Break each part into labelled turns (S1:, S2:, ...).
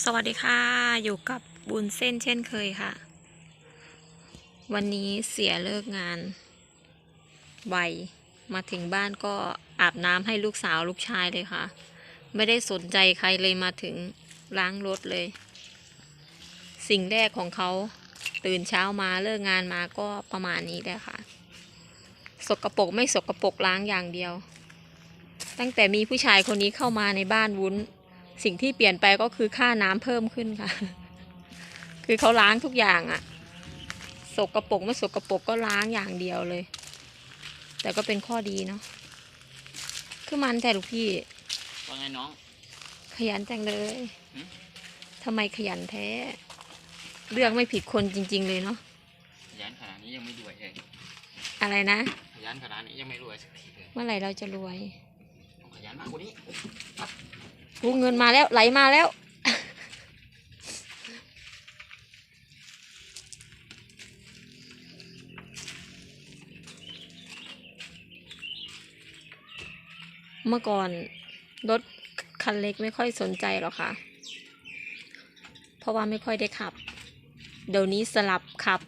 S1: สวัสดีค่ะ อยู่กับบุญเส้นเช่นเคยค่ะ วันนี้เสียเลิกงานไวมาถึงบ้านก็อาบน้ำให้ลูกสาวลูกชายเลยค่ะ ไม่ได้สนใจใครเลยมาถึงล้างรถเลย สิ่งแรกของเขาตื่นเช้ามาเลิกงานมาก็ประมาณนี้แหละค่ะ สกปรกไม่สกปรกล้างอย่างเดียว ตั้งแต่มีผู้ชายคนนี้เข้ามาในบ้านวุ้น สิ่งที่เปลี่ยนไปก็คือค่าน้ำเพิ่มขึ้นค่ะ คือเขาล้างทุกอย่างอะสกรปรกไม่สกรปรกก็ล้างอย่างเดียวเลย แต่ก็เป็นข้อดีเนาะคือมันแต่ลูกพี่
S2: ว่าไงน้อง
S1: ขยันจังเลย
S2: หืม
S1: ทำไมขยันแท้เลือกไม่ผิดคนจริง ๆ เลยเนาะ
S2: ขยันขนาดนี้ยังไม่รวยเลย
S1: อะไรนะ
S2: ขยันขนาดนี้ยังไม่รวยสักทีเลย
S1: เมื่อไหร่เราจะรวย
S2: ต้องขยันมากกว่านี้
S1: กูเงินมาแล้วไหลมาแล้ว เมื่อก่อนรถคันเล็กไม่ค่อยสนใจหรอกค่ะ เพราะว่าไม่ค่อยได้ขับ เดี๋ยวนี้สลับขับ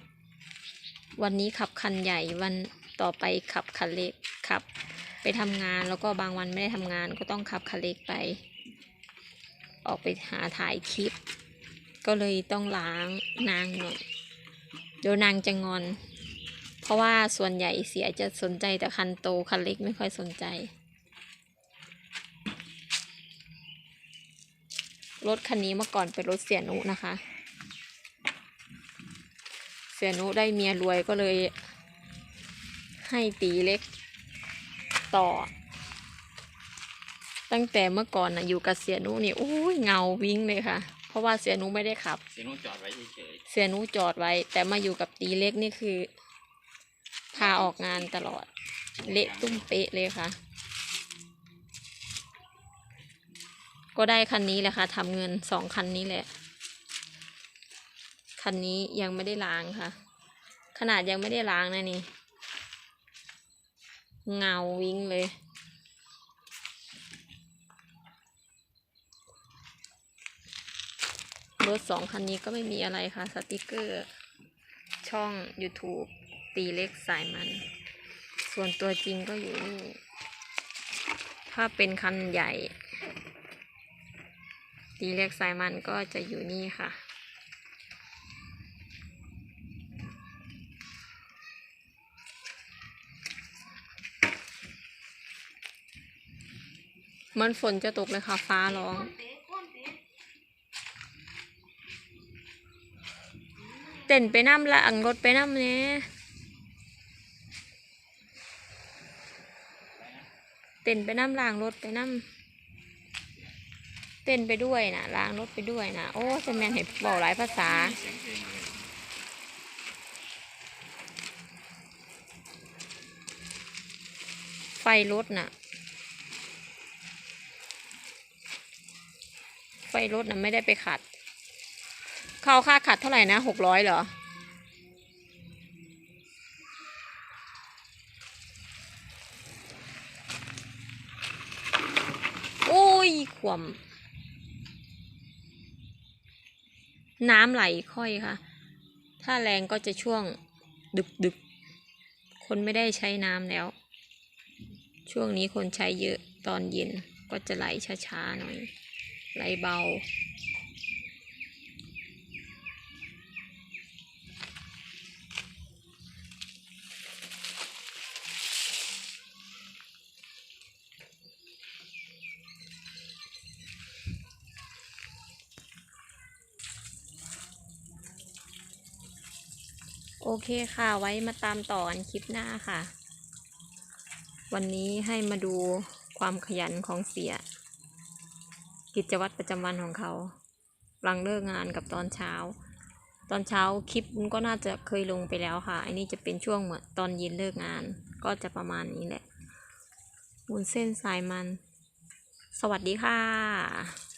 S1: วันนี้ขับคันใหญ่วันต่อไปขับคันเล็กขับ ไปทำงานแล้วก็บางวันไม่ได้ทำงานก็ต้องขับคันเล็กไป ออกไปหาถ่ายคลิป ก็เลยต้องล้างนางหน่อยเดี๋ยวนางจะงอน เพราะว่าส่วนใหญ่เสียจะสนใจแต่คันโตคันเล็กไม่ค่อยสนใจ รถคันนี้เมื่อก่อนเป็นรถเสียนุนะคะ เสียนุได้เมียรวยก็เลยให้ตีเล็กต่อ ตั้งแต่เมื่อก่อนนะอยู่กับเสียนุนี่โอ้ยเงาวิ่งเลยค่ะ เพราะว่าเสียนุไม่ได้ขับ
S2: เสียนุ่จอดไว้เฉย
S1: เสียนุจอดไว้ แต่มาอยู่กับตีเล็กนี่คือ พาออกงานตลอด เละตุ้มเป๊ะเลยค่ะ ก็ได้คันนี้แหละค่ะทำเงินสองคันนี้แหละ คันนี้ยังไม่ได้ล้างค่ะ ขนาดยังไม่ได้ล้างนะนี่ เงาวิ่งเลย รถสองคันนี้ก็ไม่มีอะไรค่ะ สติกเกอร์ ช่อง YouTube ตีเล็กสายมัน ส่วนตัวจริงก็อยู่นี่ ถ้าเป็นคันใหญ่ ตีเล็กสายมันก็จะอยู่นี่ค่ะมันฝนจะตกเลยค่ะ ฟ้าร้อง ต้นไปน้ำละอังรถไปน้ำเนี่ยเต้นไปน้ำล้างรถไปน้ำเต้นไปด้วยนะล้างรถไปด้วยนะโอ้จะแมนเห็นบอกหลายภาษาไฟรถน่ะ ไฟรถน่ะไม่ได้ไปขัด เขาค่าขัดเท่าไหร่นะหกร้อยเหรอ โอ้ยขวม น้ำไหลค่อยค่ะ ถ้าแรงก็จะช่วงดึกดึกคนไม่ได้ใช้น้ำแล้ว ช่วงนี้คนใช้เยอะตอนเย็นก็จะไหลช้าๆหน่อยไหลเบา โอเคค่ะ ไว้มาตามต่อกันคลิปหน้าค่ะ วันนี้ให้มาดูความขยันของเสีย กิจวัตรประจำวันของเขา หลังเลิกงานกับตอนเช้า ตอนเช้าคลิปก็น่าจะเคยลงไปแล้วค่ะ อันนี้จะเป็นช่วงเหมือนตอนเย็นเลิกงาน ก็จะประมาณนี้แหละวุ้นเส้นสายมัน สวัสดีค่ะ